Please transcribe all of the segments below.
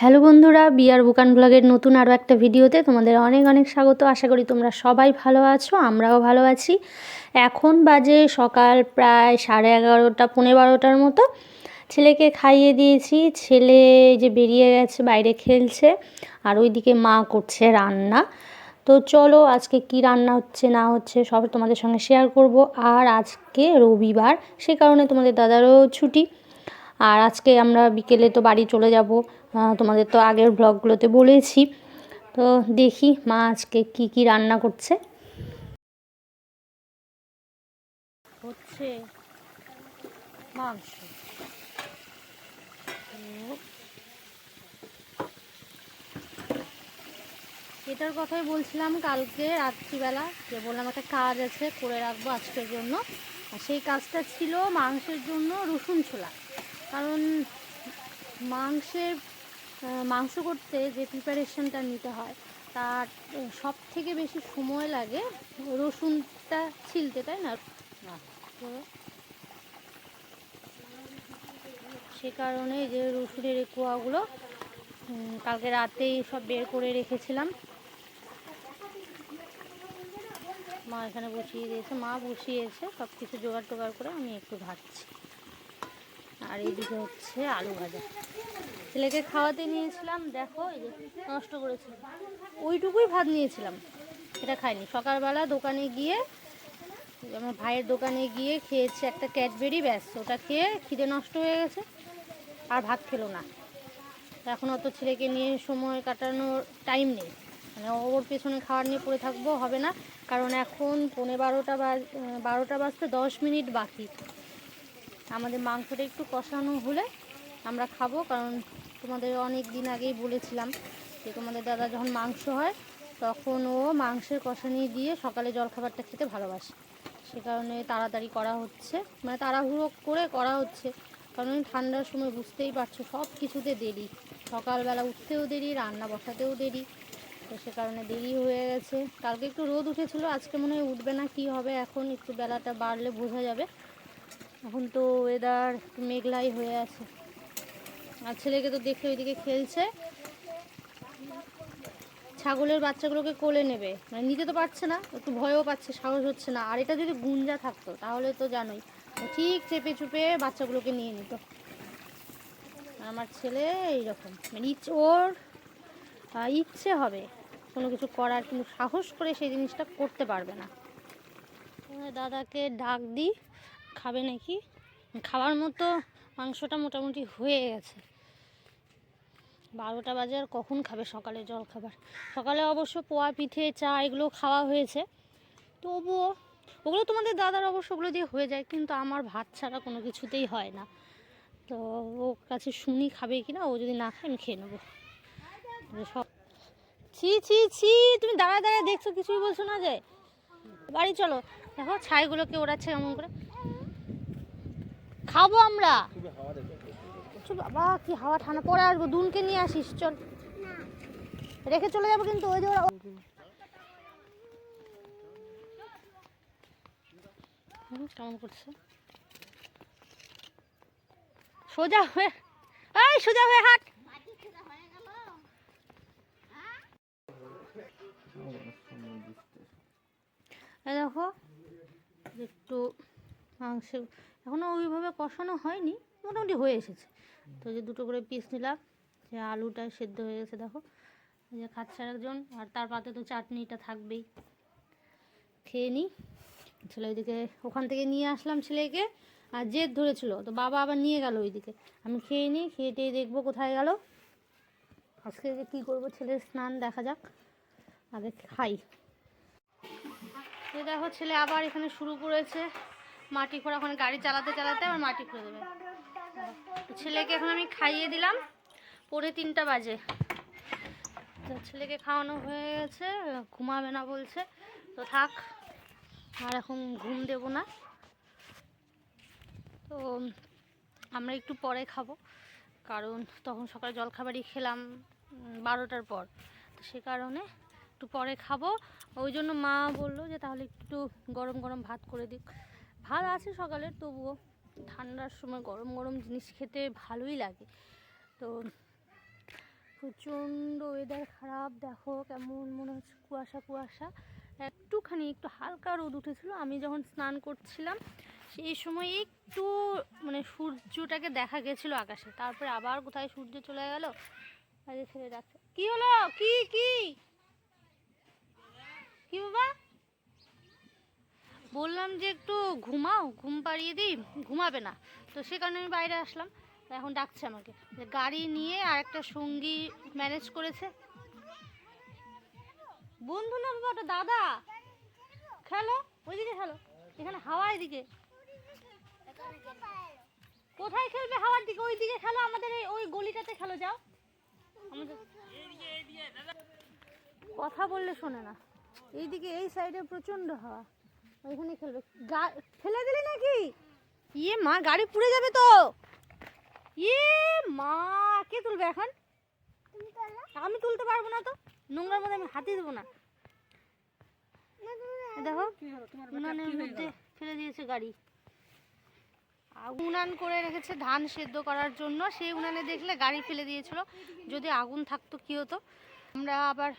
Hello বন্ধুরা বিয়ার বুকান ব্লগের নতুন আরও একটা ভিডিওতে তোমাদের অনেক অনেক স্বাগত। আশা করি তোমরা সবাই ভালো আছো, আমরাও ভালো আছি। এখন বাজে সকাল প্রায় সাড়ে এগারোটা পনেরো বারোটার মতো। ছেলেকে খাইয়ে দিয়েছি, ছেলে যে বেরিয়ে গেছে, বাইরে খেলছে, আর ওইদিকে মা করছে রান্না। তো চলো আজকে কি রান্না হচ্ছে, না হচ্ছে, সব তোমাদের সঙ্গে শেয়ার করব। আর আজকে রবিবার, সে কারণে তোমাদের দাদারও ছুটি। আর আজকে আমরা বিকেলে তো বাড়ি চলে যাব। তোমাদের তো আগের ব্লগগুলোতে বলেছি। তো দেখি মা আজকে কি কি রান্না করছে। হচ্ছে মাংস। এটার কথাই বলছিলাম কালকে রাত্রিবেলা, যে বললাম একটা কাজ আছে, করে রাখব আজকের জন্য। আর সেই কাজটা ছিল মাংসের জন্য রসুন ছোলা। কারণ মাংসের মাংস করতে যে প্রিপারেশনটা নিতে হয়, তার সব থেকে বেশি সময় লাগে রসুনটা ছিলতে, তাই না? সে কারণে যে রসুনের কুয়াগুলো কালকে রাতেই সব বের করে রেখেছিলাম। মা এখানে বসিয়ে দিয়েছে, মা বসিয়েছে সব কিছু জোগাড় টোগাড় করে আমি একটু ঘাটছি আর এইদিকে হচ্ছে আলু ভাজা। ছেলেকে খাওয়াতে নিয়েছিলাম, দেখো এই যে, নষ্ট করেছি। ওইটুকুই ভাত নিয়েছিলাম এটা খাইনি। সকালবেলা দোকানে গিয়ে, আমার ভাইয়ের দোকানে গিয়ে খেয়েছে একটা ক্যাডবেরি, ব্যাস, ওটা খেয়ে খিদে নষ্ট হয়ে গেছে, আর ভাত খেলো না। এখন অত ছেলেকে নিয়ে সময় কাটানোর টাইম নেই। মানে ওর পেছনে খাবার নিয়ে পড়ে থাকব হবে না, কারণ এখন পৌনে বারোটা বাজ, বারোটা বাজতে দশ মিনিট বাকি। আমাদের মাংসটা একটু কষানো হলে আমরা খাব, কারণ তোমাদের অনেক দিন আগেই বলেছিলাম যে তোমাদের দাদা যখন মাংস হয়, তখন ও মাংসের কষানি দিয়ে সকালে জলখাবারটা খেতে ভালোবাসে। সে কারণে তাড়াতাড়ি করা হচ্ছে মানে তাড়াহুড়ো করে করা হচ্ছে, কারণ ঠান্ডার সময় বুঝতেই পারছ সব কিছুতে দেরি। সকালবেলা উঠতেও দেরি, রান্না বসাতেও দেরি, তো সে কারণে দেরি হয়ে গেছে। কালকে একটু রোদ উঠেছিল, আজকে মনে হয় উঠবে না, কি হবে এখন, একটু বেলাটা বাড়লে বোঝা যাবে। এখন তো ওয়েদার মেঘলাই হয়ে আছে। আর ছেলেকে তো দেখে ওইদিকে খেলছে। ছাগলের বাচ্চাগুলোকে কোলে নেবে। মানে নিতে তো পারছে না, একটু ভয়ও পাচ্ছে, সাহস হচ্ছে না। আর এটা যদি গুঞ্জা থাকতো, তাহলে তো জানোই। ঠিক চেপে চুপে বাচ্চাগুলোকে নিয়ে নিত। আমার ছেলে এইরকম। মানে ইচ্ছে ওর ইচ্ছে হবে কোনো কিছু করার, কিন্তু সাহস করে সেই জিনিসটা করতে পারবে না। দাদাকে ডাক দিই, খাবে নাকি? খাওয়ার মতো মাংসটা মোটামুটি হয়ে গেছে। বারোটা বাজে আর কখন খাবে সকালে জল খাবার? সকালে অবশ্য পোয়া, পিঠে, চা এগুলো খাওয়া হয়েছে। তবুও ওগুলো তোমাদের দাদার অবশ্য ওগুলো দিয়ে হয়ে যায়, কিন্তু আমার ভাত ছাড়া কোনো কিছুতেই হয় না। তো ওর কাছে শুনি খাবে কি না, ও যদি না খায় আমি খেয়ে নেব। সব ছি ছি ছি, তুমি দাঁড়ায় দাঁড়ায় দেখছ, কিছুই বলছো না যে? বাড়ি চলো। দেখো ছাইগুলোকে ওড়াচ্ছে কেমন করে। খাব আমরা। চল বাবা, কি হাওয়া ঠান্ডা। পরে আসব, দুনকে নিয়ে আসিস, চল। রেখে চলে যাব কিন্তু, ওই যে ওরা কেমন করছে? সোজা হয়ে এই, সোজা হয়ে হাট। দেখো, একটু মাংস এখনও ওইভাবে কষানো হয়নি, মোটামুটি হয়ে এসেছে। তো যে দুটো করে পিস নিলাম, যে আলুটা সেদ্ধ হয়ে গেছে, দেখো। যে খাচ্ছে একজন আর তার পাতে তো চাটনিটা থাকবেই। খেয়ে নিই ছেলে ওইদিকে, ওখান থেকে নিয়ে আসলাম ছেলেকে, আর জেদ ধরেছিল, তো বাবা আবার নিয়ে গেল ওইদিকে। আমি খেয়ে নিই খেয়ে টেয়ে দেখব কোথায় গেল। আজকে কী করব ছেলের স্নান, দেখা যাক। আগে খাই। দেখো ছেলে আবার এখানে শুরু করেছে। মাটি খোঁড়া, ওখানে গাড়ি চালাতে চালাতে আবার মাটি খুঁড়ে দেবে। ছেলেকে এখন আমি খাইয়ে দিলাম পরে তিনটা বাজে। ছেলেকে খাওয়ানো হয়ে গেছে, ঘুমাবে না বলছে। তো থাক, আর এখন ঘুম দেব না। তো আমরা একটু পরে খাব, কারণ তখন সকালে জলখাবারই খেলাম বারোটার পর। তো সে কারণে একটু পরে খাব। ওই জন্য মা বলল যে তাহলে একটু গরম গরম ভাত করে দিক। ভাত আছে সকালের তবুও ঠান্ডার সময় গরম গরম জিনিস খেতে ভালোই লাগে। তো প্রচণ্ড ওয়েদার খারাপ, দেখো কেমন মনে হচ্ছে কুয়াশা কুয়াশা। একটুখানি একটু হালকা রোদ উঠেছিল, আমি যখন স্নান করছিলাম, সেই সময় একটু মানে সূর্যটাকে দেখা গেছিল আকাশে। তারপরে আবার কোথায় সূর্য চলে গেল? ছেলে ডাকছে কি হলো? কি কি? কি বাবা? বললাম যে একটু ঘুমাও, ঘুম পাড়িয়ে দিই, ঘুমাবে না। তো সে কারণে আমি বাইরে আসলাম। এখন ডাকছে আমাকে। যে গাড়ি নিয়ে আর একটা সঙ্গী ম্যানেজ করেছে। বন্ধু না বাবা ওটা দাদা? খেলো, ওইদিকে খেলো। এখানে হাওয়া এদিকে কোথায় খেলবে হাওয়ার দিকে? ওই দিকে খেলো, আমাদের এই ওই গলিটাতে খেলো, যাও। কথা বললে শোনে না। এইদিকে এই সাইডে প্রচণ্ড হাওয়া। ওইখানে খেলবে। গা- ফেলে দিলি নাকি? ইয়ে মা, গাড়ি পুড়ে যাবে তো। ইয়ে মা, কে তুলবে এখন? আমি তুলতে পারব না তো। নোংরার মধ্যে আমি হাতি দেবো না। দেখো, উনানের মধ্যে ফেলে দিয়েছে গাড়ি। উনান করে রেখেছে ধান সেদ্ধ করার জন্য। সেই উনানে দেখলে গাড়ি ফেলে দিয়েছিল। যদি আগুন থাকতো, কি হতো? আমরা আবার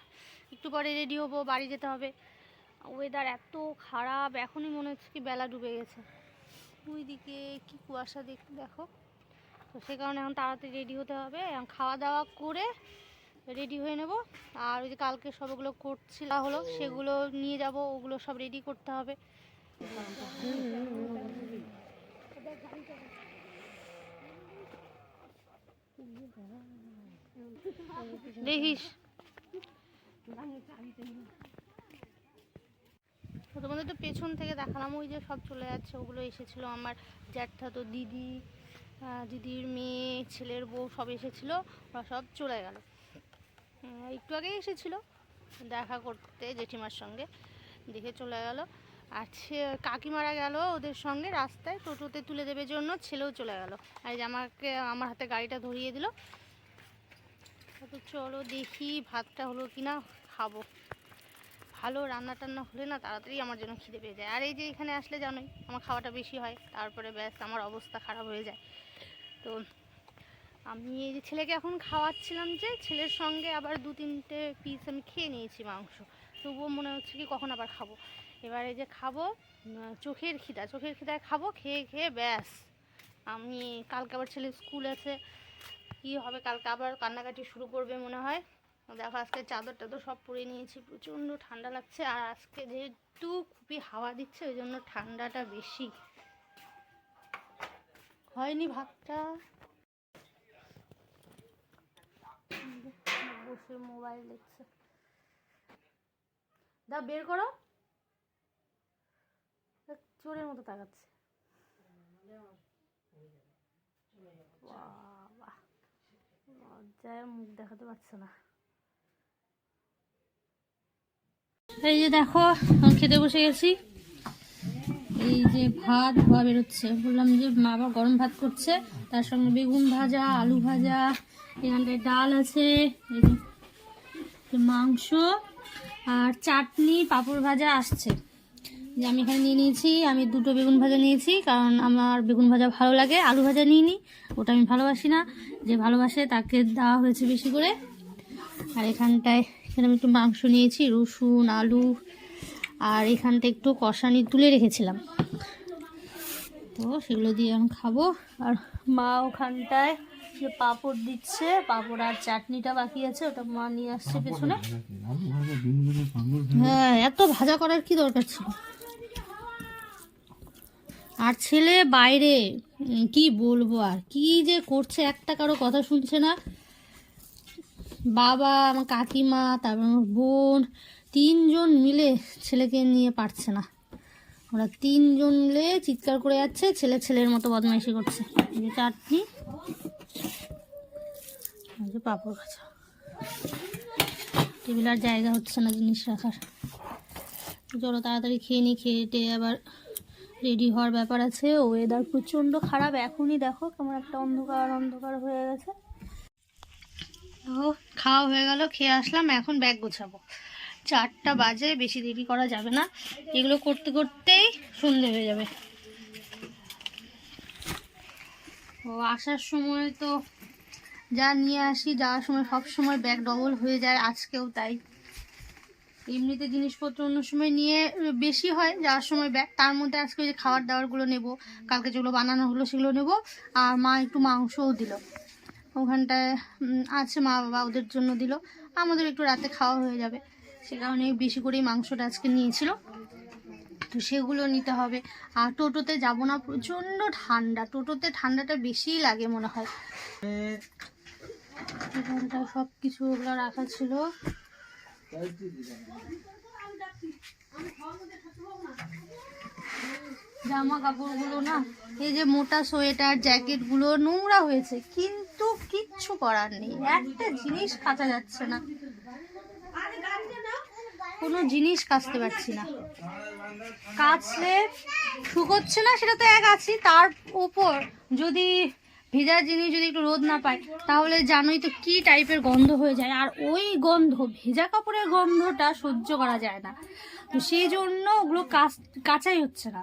একটু পরে রেডি হব, বাড়ি যেতে হবে। ওয়েদার এত খারাপ, এখনই মনে হচ্ছে কি বেলা ডুবে গেছে। ওই দিকে কি কুয়াশা দেখ দেখো। তো সে কারণে এখন তাড়াতাড়ি রেডি হতে হবে। এখন খাওয়া দাওয়া করে রেডি হয়ে নেব। আর ওই যে কালকে সবগুলো করছিল হলো সেগুলো নিয়ে যাব, ওগুলো সব রেডি করতে হবে। দেখিস। তো তোমাদের তো পেছন থেকে দেখালাম, ওই যে সব চলে যাচ্ছে, ওগুলো এসেছিল আমার জ্যাঠা তো দিদি দিদির মেয়ে, ছেলের বউ সব এসেছিল, ওরা সব চলে গেল। একটু আগেই এসেছিল, দেখা করতে জেঠিমার সঙ্গে, দেখে চলে গেল। আর ছে- কাকিমারা গেল ওদের সঙ্গে রাস্তায়, টোটোতে তুলে দেবে জন্য ছেলেও চলে গেল। আর যে আমাকে, আমার হাতে গাড়িটা ধরিয়ে দিল। তো চলো দেখি ভাতটা হলো কিনা, খাব। ভালো রান্না টান্না হলে না তাড়াতাড়ি আমার জন্য খিদে পেয়ে যায়। আর এই যে এখানে আসলে জানোই, আমার খাওয়াটা বেশি হয়, তারপরে ব্যাস আমার অবস্থা খারাপ হয়ে যায়। তো আমি এই যে ছেলেকে এখন খাওয়াচ্ছিলাম যে, ছেলের সঙ্গে আবার দু তিনটে পিস আমি খেয়ে নিয়েছি মাংস। তবুও মনে হচ্ছে কি কখন আবার খাব। এবার যে খাব চোখের খিদা, চোখের খিদায় খাব, খেয়ে খেয়ে ব্যাস। আমি কালকে আবার ছেলে স্কুল আছে, কি হবে, কালকে আবার কান্নাকাটি শুরু করবে মনে হয়। দেখো আজকে চাদর টাদর সব পরে নিয়েছি, প্রচণ্ড ঠান্ডা লাগছে আর আজকে যেহেতু খুবই হাওয়া দিচ্ছে, ওই জন্য ঠান্ডাটা বেশি। হয়নি ভাতটা। বসে মোবাইল দেখছে। দা, বের করো। চোরের মতো তাকাচ্ছে। লজ্জায় মুখ দেখাতে পারছে না। এই যে দেখো খেতে বসে গেছি। এই যে ভাত, ধোয়া বেরোচ্ছে। বললাম যে মা আবার গরম ভাত করছে। তার সঙ্গে বেগুন ভাজা, আলু ভাজা, এখানটায় ডাল আছে মাংস আর চাটনি, পাঁপড় ভাজা আসছে। যে আমি এখানে নিয়ে নিয়েছি, আমি দুটো বেগুন ভাজা নিয়েছি, কারণ আমার বেগুন ভাজা ভালো লাগে, আলু ভাজা নিয়ে নিই ওটা আমি ভালোবাসি না। যে ভালোবাসে তাকে দেওয়া হয়েছে বেশি করে। আর এখানটায় এখানে আমি একটু মাংস নিয়েছি রসুন আলু আর এখানটা একটু কষানি তুলে রেখেছিলাম। তো সেগুলো দিয়ে আমি খাব। আর মা ওখানটায় যে পাঁপড় দিচ্ছে পাঁপড় আর চাটনিটা বাকি আছে ওটা মা নিয়ে আসছে পেছনে। হ্যাঁ এত ভাজা করার কি দরকার ছিল? আর ছেলে বাইরে কি বলব আর? কি যে করছে একটা কারও কথা শুনছে না। বাবা, আমার কাকিমা, তারপর আমার বোন, তিনজন মিলে ছেলেকে নিয়ে পারছে না। ওরা তিনজন মিলে চিৎকার করে যাচ্ছে, ছেলে ছেলের মতো বদমাইশি করছে। যে চাটনি। যে পাঁপড় ভাজা। টেবিল আর জায়গা হচ্ছে না জিনিস রাখার। চলো তাড়াতাড়ি খেয়ে নি খেয়ে টেয়ে আবার রেডি হওয়ার ব্যাপার আছে। ওয়েদার প্রচণ্ড খারাপ। এখনই দেখো কেমন একটা অন্ধকার অন্ধকার হয়ে গেছে। খাওয়া হয়ে গেল, খেয়ে আসলাম, এখন ব্যাগ গোছাবো। চারটা বাজে, বেশি দেরি করা যাবে না। এগুলো করতে করতেই সন্ধে হয়ে যাবে। ও, আসার সময় তো যা নিয়ে আসি, যাওয়ার সময় সব সময় ব্যাগ ডবল হয়ে যায়, আজকেও তাই। এমনিতে জিনিসপত্র অন্য সময় নিয়ে বেশি হয়, যাওয়ার সময় ব্যাগ। তার মধ্যে আজকে যে খাবার দাবারগুলো নেব, কালকে যেগুলো বানানো হলো সেগুলো নেব, আর মা একটু মাংসও দিল। ওখানটায় আছে মা বাবা, ওদের জন্য দিল। আমাদের একটু রাতে খাওয়া হয়ে যাবে। সে কারণে বেশি করেই মাংসটা আজকে নিয়েছিল। তো সেগুলো নিতে হবে। আর টোটোতে যাব না, প্রচণ্ড ঠান্ডা। টোটোতে ঠান্ডাটা বেশিই লাগে মনে হয়। এখানটায় সব কিছু ওগুলো রাখা ছিল। জামা কাপড়গুলো না, এই যে মোটা সোয়েটার, জ্যাকেটগুলো নোংরা হয়েছে। কিন্তু কিচ্ছু করার নেই। একটা জিনিস কাচা যাচ্ছে না। কোনো জিনিস কাচতে পারছি না। কাচলে শুকোচ্ছে না, সেটা তো এক আছি। তার উপর যদি ভেজা জিনিস যদি একটু রোদ না পায়, তাহলে জানোই তো কি টাইপের গন্ধ হয়ে যায়। আর ওই গন্ধ, ভেজা কাপড়ের গন্ধটা সহ্য করা যায় না। তো সেই জন্য ওগুলো কাচ, কাচাই হচ্ছে না।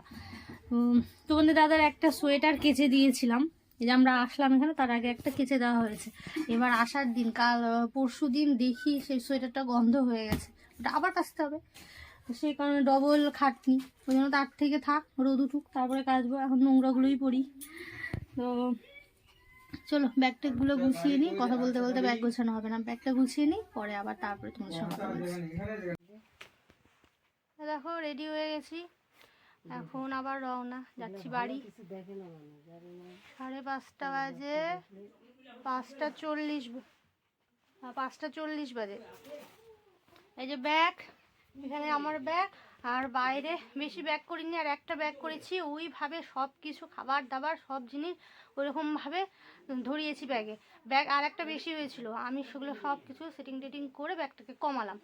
তোমাদের দাদার একটা সোয়েটার কেচে দিয়েছিলাম। এই যে আমরা আসলাম এখানে, তার আগে একটা কেচে দেওয়া হয়েছে। এবার আসার দিন, কাল পরশু দিন দেখি সেই সোয়েটারটা গন্ধ হয়ে গেছে। ওটা আবার কাচতে হবে। সেই কারণে ডবল খাটনি। ওই জন্য তার থেকে থাক, রোদ উঠুক, তারপরে কাচবো। এখন নোংরাগুলোই পরি। তো চলো ব্যাগ ট্যাগগুলো গুছিয়ে নিই। কথা বলতে বলতে ব্যাগ গোছানো হবে না। ব্যাগটা গুছিয়ে নিই, পরে আবার তারপরে তোমার সঙ্গে দেখো রেডি হয়ে গেছি। এখন আবার রওনা যাচ্ছি বাড়ি। সাড়ে পাঁচটা বাজে পাঁচটা চল্লিশ হ্যাঁ, পাঁচটা চল্লিশ বাজে। এই যে ব্যাগ এখানে আমার ব্যাগ আর বাইরে বেশি ব্যাগ করিনি আর একটা ব্যাগ করেছি। ওইভাবে সব কিছু খাবার দাবার সব জিনিস ওইরকমভাবে ধরিয়েছি ব্যাগে। ব্যাগ আর একটা বেশি হয়েছিল আমি সেগুলো সব কিছু সেটিং টেটিং করে ব্যাগটাকে কমালাম।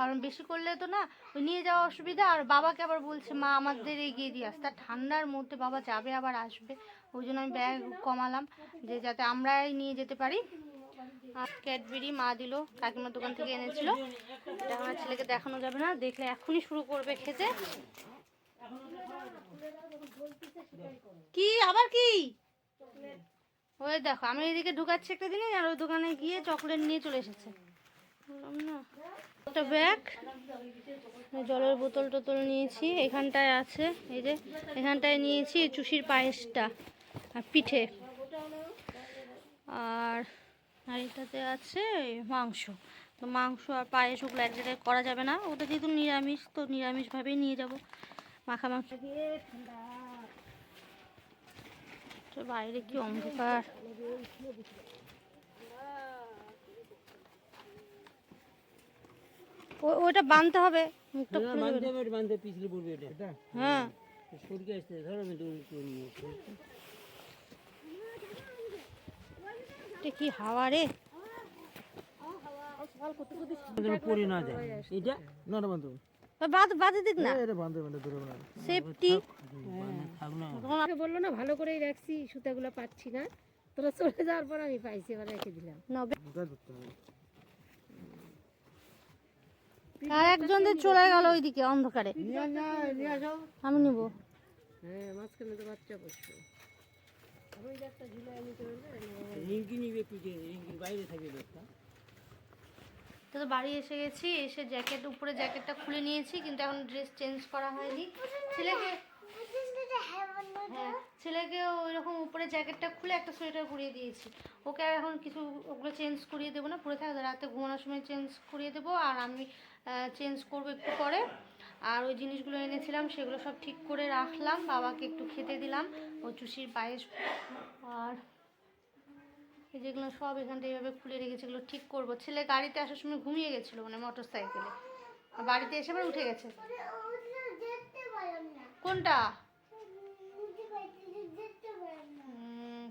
কারণ বেশি করলে তো না নিয়ে যাওয়া অসুবিধা, আর বাবাকে আবার বলছে, মা, আমাদের এগিয়ে দিয়ে আসতে ঠান্ডার মধ্যে বাবা যাবে, আবার আসবে। ওই জন্য আমি ব্যাগ কমালাম যে যাতে আমরাই নিয়ে যেতে পারি। ক্যাডবেরি মা দিল, কাকিমার দোকান থেকে এনেছিল। এটা আমার ছেলেকে দেখানো যাবে না, দেখলে এখনই শুরু করবে খেতে। কি? আবার কি? ওই দেখো, আমি এদিকে ঢুকাচ্ছি একটা জিনিস, আর ওই দোকানে গিয়ে চকলেট নিয়ে চলে এসেছে। বললাম, না। একটা ব্যাগ জলের বোতল টোতল নিয়েছি, এখানটায় আছে, এই যে, এখানটায় নিয়েছি চুষির পায়েসটা আর পিঠে। আর এটাতে আছে মাংস। তো মাংস আর পায়েস ওগুলো এক জায়গায় করা যাবে না, ওটা যেহেতু নিরামিষ, তো নিরামিষভাবেই নিয়ে যাব। মাখামাখি তো বাইরে কি অন্ধকার? ওটা বাঁধতে হবে মুখটা খুলে যাবে। হবে, বাঁধতে পিছলে পড়বে এটা। হ্যাঁ সরকে আসতে, ধরো আমি দৌড় করে নিয়ে। এটা কি হাওয়া রে যেন পড়ে না যায়। এটা? না না বান্ধব বাদ বাঁধে দিক না এটা বান্ধব বান্ধব ধরে না সেফটি। আমাকে বলল না ভালো করেই রাখছি সুতাগুলো পাচ্ছি না তোরা চলে যাওয়ার পর আমি পাইছি এবার রেখে দিলাম আর একজন যে চলে গেল ওইদিকে অন্ধকারে। আমি নিব। হ্যাঁ তো থাকবে বাড়ি এসে গেছি এসে জ্যাকেট উপরে জ্যাকেটটা খুলে নিয়েছি কিন্তু এখন ড্রেস চেঞ্জ করা হয়নি। ছেলেকে হ্যাঁ ছেলেকে ওই রকম উপরে জ্যাকেটটা খুলে একটা সোয়েটার পরিয়ে দিয়েছি। ওকে আর এখন কিছু ওগুলো চেঞ্জ করিয়ে দেবো না পরে থাকে রাতে ঘুমানোর সময় চেঞ্জ করিয়ে দেবো আর আমি চেঞ্জ করব একটু পরে। আর ওই জিনিসগুলো এনেছিলাম, সেগুলো সব ঠিক করে রাখলাম। বাবাকে একটু খেতে দিলাম, ও চুষির পায়েস। আর যেগুলো সব এখানটা এইভাবে খুলে রেখেছে, এগুলো ঠিক করব। ছেলে গাড়িতে আসার সময় ঘুমিয়ে গেছিল মানে মোটর সাইকেলে বাড়িতে এসে আবার উঠে গেছে। কোনটা?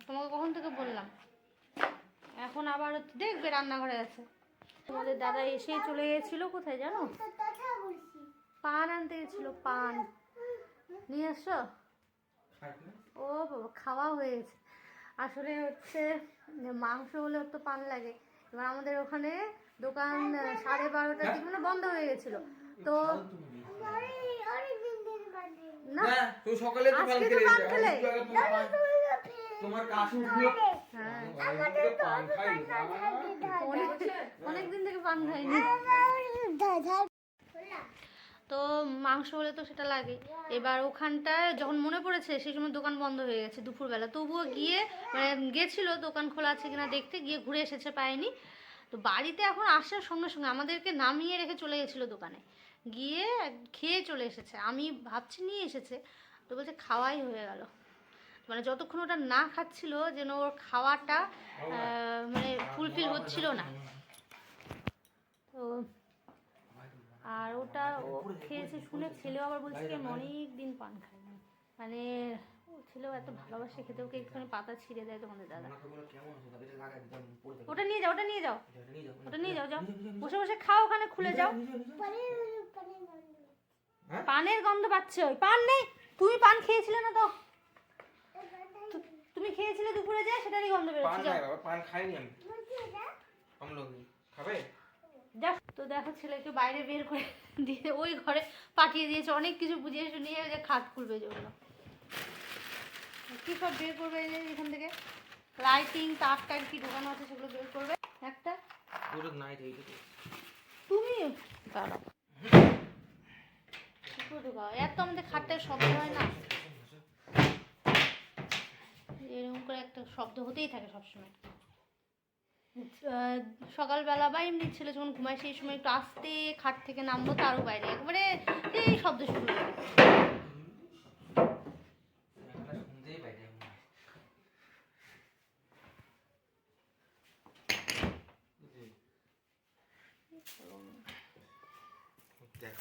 তোমাকে কখন থেকে বললাম? এখন আবার দেখবে রান্নাঘরে আছে। তোমাদের দাদা এসেই চলে গেছিল কোথায় জানো? পান আনতে গেছিল পান। নিয়ে এসছো ও বাবা খাওয়া হয়েছে আসলে হচ্ছে মাংস হলে তো পান লাগে। এবার আমাদের ওখানে দোকান সাড়ে বারোটার দিকে মানে বন্ধ হয়ে গেছিল। তো না তো সকালে তো পান খেলে। পান খেলে তোমার কাশ উঠল হ্যাঁ। পান খাইনি অনেক অনেকদিন থেকে পান খাইনি। তো মাংস হলে তো সেটা লাগে। এবার ওখানটায় যখন মনে পড়েছে, সেই সময় দোকান বন্ধ হয়ে গেছে দুপুরবেলা। তবুও গিয়ে মানে গেছিল দোকান খোলা আছে কিনা দেখতে, গিয়ে ঘুরে এসেছে পায়নি তো বাড়িতে এখন আসার সঙ্গে সঙ্গে আমাদেরকে নামিয়ে রেখে চলে গেছিল দোকানে। গিয়ে খেয়ে চলে এসেছে। আমি ভাবছি নিয়ে এসেছে, তো বলছে খাওয়াই হয়ে গেল। মানে যতক্ষণ ওটা না খাচ্ছিল, যেন ওর খাওয়াটা মানে ফুলফিল হচ্ছিল না। তো আর ওটা ও খেয়েছে শুনে ছেলেও আবার বলছে কি আমি অনেক দিন পান খাইনি। মানে ও ছেলেও এত ভালোবাসে খেতে ওকে একটুখানি পাতা ছিঁড়ে দেয় তোমাদের দাদা। কেমন আছে তাদের লাগাই দিতাম পড়ে থাকবে ওটা নিয়ে যাও ওটা নিয়ে যাও। ওটা নিয়ে যাও যাও। বসে বসে খাও ওখানে খুলে যাও। হ্যাঁ? পানের গন্ধ পাচ্ছে? ওই পান নেই? তুমি পান খেয়েছিলে না তো? তুমি খেয়েছিলে দুপুরে যে সেটারই গন্ধ বেরোচ্ছে যাও। পান খাইনি আমি। আমলোক খাবে? যাক তো দেখো ছেলেকে বাইরে বের করে দিয়ে ওই ঘরে পাঠিয়ে দিয়েছে। অনেক কিছু বুঝিয়ে শুনিয়ে যে খাট খুলবে যেগুলো। কী সব বের করবে এখান থেকে? লাইটিং তার টার কি ঢোকানো আছে সেগুলো বের করবে? একটা? ওটা নাই তো এইটা তো তুমি? দাঁড়াও। ঢোকাও এত আমাদের খাটের শব্দ হয় না। এরকম করে একটা শব্দ হতেই থাকে সবসময়। সকালবেলা বা এমনি ছেলে যখন ঘুমায় সেই সময় একটু আস্তে খাট থেকে নামবো তারও বাইরে একবারে এই শব্দ শুরু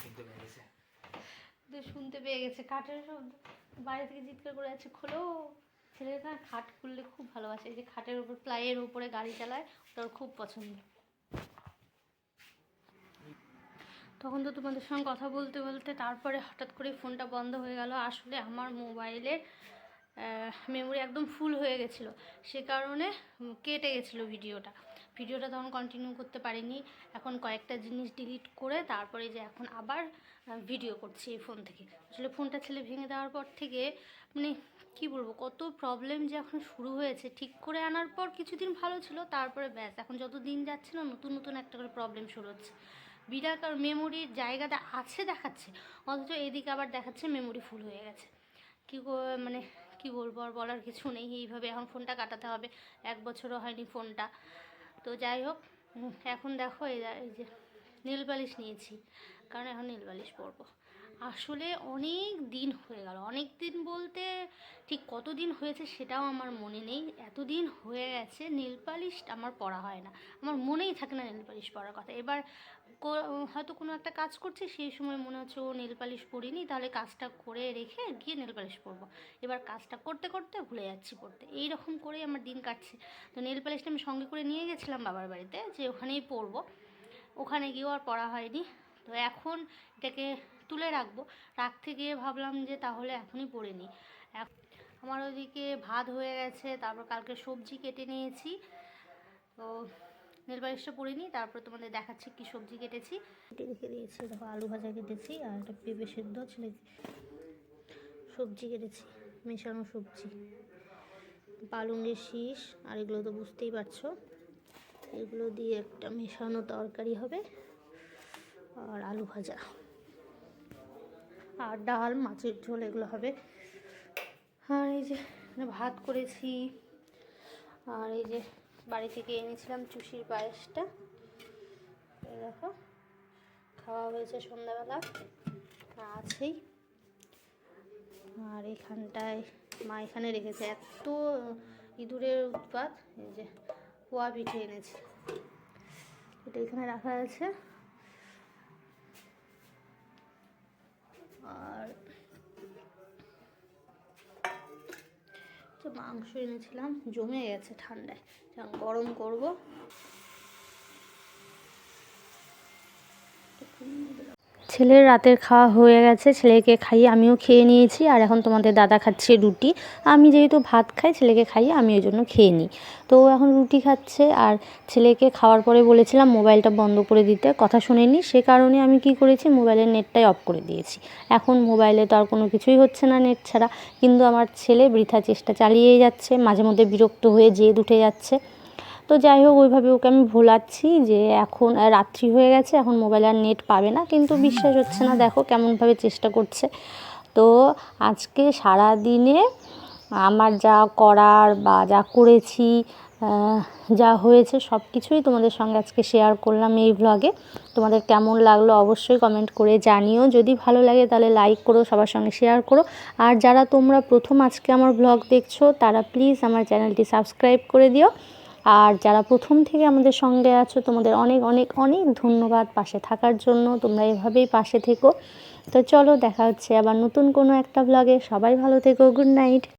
শুনতে গেছে। শুনতে পেয়ে গেছে। খাটের শব্দ। বাইরে থেকে চিৎকার করে আছে খোলো। ছেলের না খাট খুললে খুব ভালোবাসে। এই যে খাটের উপর, প্লাইয়ের উপরে গাড়ি চালায়, ওটা খুব পছন্দ। তখন তো তোমাদের সঙ্গে কথা বলতে বলতে তারপরে হঠাৎ করে ফোনটা বন্ধ হয়ে গেল। আসলে আমার মোবাইলের মেমোরি একদম ফুল হয়ে গেছিল। সে কারণে কেটে গেছিল ভিডিওটা। ভিডিওটা তখন কন্টিনিউ করতে পারিনি। এখন কয়েকটা জিনিস ডিলিট করে তারপরে যে এখন আবার ভিডিও করছি এই ফোন থেকে। আসলে ফোনটা ছেলে ভেঙে দেওয়ার পর থেকে মানে কি বলব? কত প্রবলেম যে এখন শুরু হয়েছে। ঠিক করে আনার পর কিছুদিন ভালো ছিল, তারপরে ব্যাস। এখন যত দিন যাচ্ছে না, নতুন নতুন একটা করে প্রবলেম শুরু হচ্ছে। বিরাট আর মেমোরির জায়গাটা আছে দেখাচ্ছে, অথচ এদিকে আবার দেখাচ্ছে মেমোরি ফুল হয়ে গেছে। কী মানে কি বলব আর বলার কিছু নেই, এইভাবে এখন ফোনটা কাটাতে হবে। এক বছরও হয়নি ফোনটা তো যাই হোক, এখন দেখো এই যে নীল পালিশ নিয়েছি। কারণ এখন নীল পালিশ পরবো। আসলে অনেক দিন হয়ে গেল। অনেক দিন বলতে ঠিক কত দিন হয়েছে সেটাও আমার মনে নেই। এতদিন হয়ে গেছে নীল পালিশ আমার পড়া হয় না। আমার মনেই থাকে না নীল পালিশ পরার কথা। এবার হয়তো কোনো একটা কাজ করছি, সেই সময় মনে হচ্ছে, ও নীল পালিশ পরিনি, তাহলে কাজটা করে রেখে গিয়ে নীল পালিশ পরবো। এবার কাজটা করতে করতে ভুলে যাচ্ছি পড়তে। এই রকম করেই আমার দিন কাটছে। তো নীল পালিশটা আমি সঙ্গে করে নিয়ে গেছিলাম বাবার বাড়িতে, যে ওখানেই পরবো। ওখানে গিয়েও আর পড়া হয়নি। তো এখন এটাকে তুলে রাখব। রাখতে গিয়ে ভাবলাম যে তাহলে এখনই পরে নিই। আমার ওদিকে ভাত হয়ে গেছে, তারপর কালকে সবজি কেটে নিয়েছি। তো নীল পালিশটা পরে নিই, তারপর তোমাদের দেখাচ্ছি কি সবজি কেটেছি। কেটে রেখে দিয়েছি, দেখো আলু ভাজা কেটেছি আর একটা পেঁপে সেদ্ধ ছেলে সবজি কেটেছি, মেশানো সবজি। পালঙ্গের শীষ, আর এগুলো তো বুঝতেই পারছ। এগুলো দিয়ে একটা মেশানো তরকারি হবে। আর আলু ভাজা। আর ডাল, মাছের ঝোল, এগুলো হবে। আর এই যে ভাত করেছি। আর এই যে বাড়ি থেকে এনেছিলাম চুষির পায়েসটা। দেখো, খাওয়া হয়েছে সন্ধ্যাবেলা আছেই। আর এখানটায় মা এখানে রেখেছে। এত ইঁদুরের উৎপাত, এই যে পোয়া পিঠে এনেছে। এটা এখানে রাখা আছে। আর মাংস এনেছিলাম জমে গেছে ঠান্ডায়। গরম করব। ছেলের রাতের খাওয়া হয়ে গেছে, ছেলেকে খাইয়ে আমিও খেয়ে নিয়েছি। আর এখন তোমাদের দাদা খাচ্ছে রুটি। আমি যেহেতু ভাত খাই, ছেলেকে খাইয়ে আমি ওই জন্য খেয়ে নিই। তো এখন রুটি খাচ্ছে আর ছেলেকে খাওয়ার পরে বলেছিলাম মোবাইলটা বন্ধ করে দিতে, কথা শুনেনি সে কারণে আমি কি করেছি, মোবাইলের নেটটাই অফ করে দিয়েছি। এখন মোবাইলে তো আর কোনো কিছুই হচ্ছে না নেট ছাড়া। কিন্তু আমার ছেলে বৃথা চেষ্টা চালিয়েই যাচ্ছে, মাঝে মধ্যে বিরক্ত হয়ে জেদ উঠে যাচ্ছে। তো যাই হোক, ওইভাবে ওকে আমি ভোলাচ্ছি যে এখন রাত্রি হয়ে গেছে, এখন মোবাইল আর নেট পাবে না, কিন্তু বিশ্বাস হচ্ছে না। দেখো কেমনভাবে চেষ্টা করছে। তো আজকে সারা দিনে আমার যা করার বা যা করেছি যা হয়েছে সব কিছুই তোমাদের সঙ্গে আজকে শেয়ার করলাম এই ভ্লগে তোমাদের কেমন লাগল অবশ্যই কমেন্ট করে জানিও। যদি ভালো লাগে তাহলে লাইক করো, সবার সঙ্গে শেয়ার করো। আর যারা তোমরা প্রথম আজকে আমার ব্লগ দেখছ, তারা প্লিজ আমার চ্যানেলটি সাবস্ক্রাইব করে দিও। আর যারা প্রথম থেকে আমাদের সঙ্গে আছো, তোমাদের অনেক অনেক অনেক ধন্যবাদ পাশে থাকার জন্য। তোমরা এভাবেই পাশে থেকো। তো চলো, দেখা হচ্ছে আবার নতুন কোনো একটা ব্লগে সবাই ভালো থেকো গুড নাইট